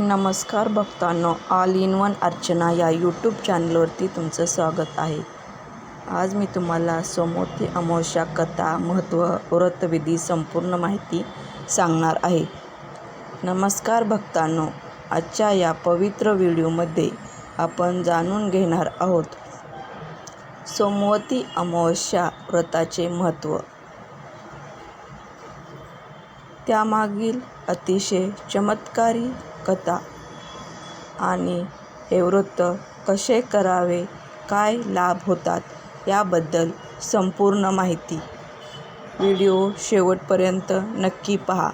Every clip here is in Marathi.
नमस्कार भक्तांनो ऑल इन वन अर्चना या यूट्यूब चॅनलवरती तुमचं स्वागत आहे. आज मी तुम्हाला सोमवती अमावस्या कथा महत्त्व व्रतविधी संपूर्ण माहिती सांगणार आहे. नमस्कार भक्तांनो आजच्या या पवित्र व्हिडिओमध्ये आपण जाणून घेणार आहोत सोमवती अमावस्या व्रताचे महत्त्व त्यामागील अतिशय चमत्कारी कथा आणि हे व्रत कसे करावे? काय लाभ होतात? याबद्दल संपूर्ण माहिती व्हिडिओ शेवटपर्यंत नक्की पहा.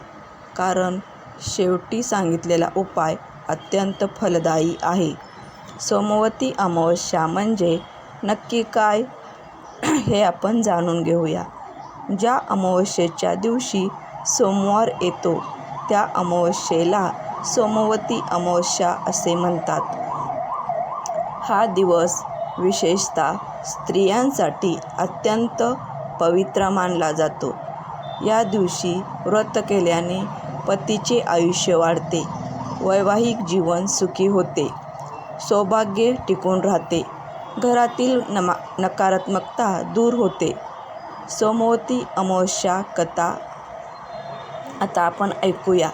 कारण शेवटी सांगितलेला उपाय अत्यंत फलदायी आहे. सोमवती अमावस्या म्हणजे नक्की काय? हे आपण जाणून घेऊया. ज्या अमावस्येच्या दिवशी सोमवार येतो त्या अमावस्येला सोमवती अमावस्या असे म्हणतात. हा दिवस विशेषतः स्त्रियांसाठी अत्यंत पवित्र मानला जातो. या दिवशी व्रत केल्याने पतीचे आयुष्य वाढते वैवाहिक जीवन सुखी होते सौभाग्य टिकून राहते घरातील नमा नकारात्मकता दूर होते. सोमवती अमावस्या कथा आता आपण ऐकूया.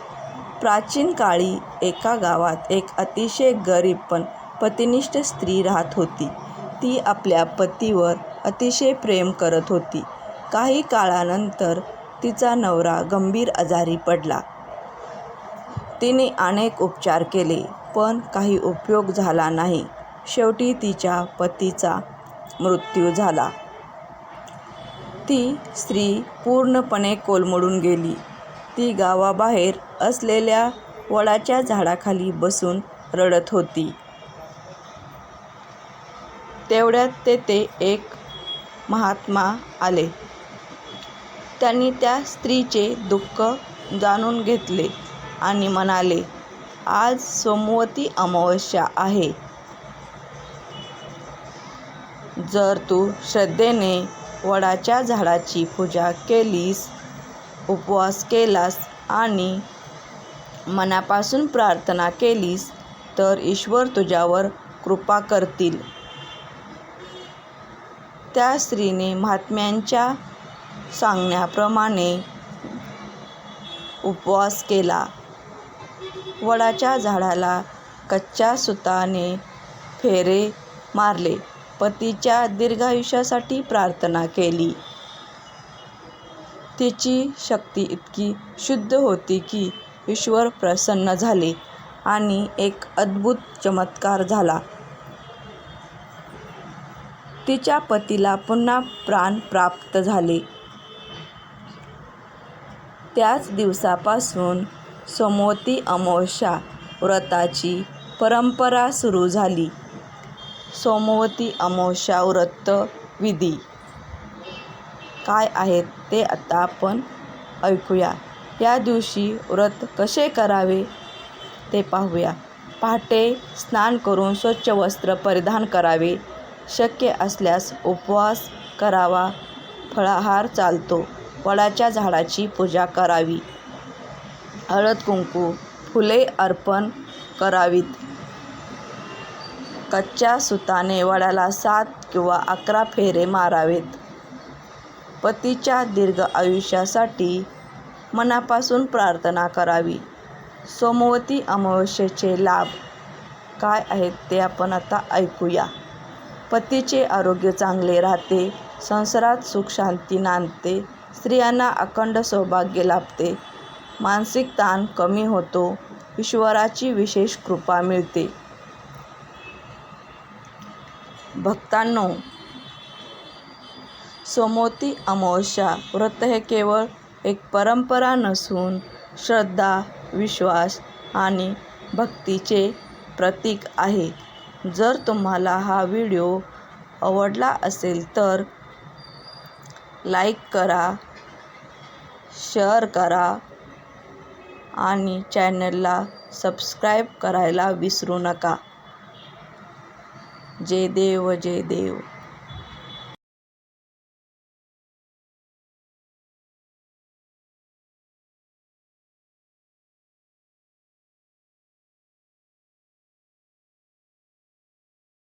प्राचीन काळी एका गावात एक अतिशय गरीब पण पतिनिष्ठ स्त्री राहत होती. ती आपल्या पतीवर अतिशय प्रेम करत होती. काही काळानंतर तिचा नवरा गंभीर आजारी पडला. तिने अनेक उपचार केले पण काही उपयोग झाला नाही. शेवटी तिच्या पतीचा मृत्यू झाला. ती स्त्री पूर्णपणे कोलमडून गेली. ती गावाबाहेर असलेल्या वडाच्या झाडाखाली बसून रडत होती. तेवढ्यात तेथे एक महात्मा आले. त्यांनी त्या स्त्रीचे दुःख जाणून घेतले आणि म्हणाले आज सोमवती अमावस्या आहे. जर तू श्रद्धेने वडाच्या झाडाची पूजा केलीस उपवास केलास आणि मनापासून प्रार्थना केलीस तर ईश्वर तुझ्यावर कृपा करतील. त्या स्त्रीने महात्म्यांच्या सांगण्याप्रमाणे उपवास केला. वडाच्या झाडाला कच्च्या सुताने फेरे मारले. पतीच्या दीर्घायुष्यासाठी प्रार्थना केली. तिची शक्ती इतकी शुद्ध होती की ईश्वर प्रसन्न झाले आणि एक अद्भुत चमत्कार झाला. तिच्या पतीला पुन्हा प्राण प्राप्त झाले. त्याच दिवसापासून सोमवती अमावस्या व्रताची परंपरा सुरू झाली. सोमवती अमावस्या व्रत विधी काय आहेत ते आता आपण ऐकूया. या दिवशी व्रत कसे करावे ते पाहूया. पहाटे स्नान करून स्वच्छ वस्त्र परिधान करावे. शक्य असल्यास उपवास करावा. फळाहार चालतो. वडाच्या झाडाची पूजा करावी. हळद कुंकू फुले अर्पण करावीत. कच्च्या सुताने वडाला सात किंवा अकरा फेरे मारावेत. पतीच्या दीर्घ आयुष्यासाठी मनापासून प्रार्थना करावी. सोमवती अमावस्येचे लाभ काय आहेत ते आपण आता ऐकूया. पतीचे आरोग्य चांगले राहते संसारात सुख शांती नांदते स्त्रियांना अखंड सौभाग्य लाभते मानसिक ताण कमी होतो ईश्वराची विशेष कृपा मिळते. भक्तांनो सोमवती अमावस्या. व्रत हे केवळ एक परंपरा नसून श्रद्धा विश्वास आणि भक्तीचे प्रतीक आहे. जर तुम्हाला हा व्हिडिओ आवडला असेल तर लाईक करा शेअर करा आणि चॅनलला सबस्क्राईब करायला विसरू नका. जय देव जय देव.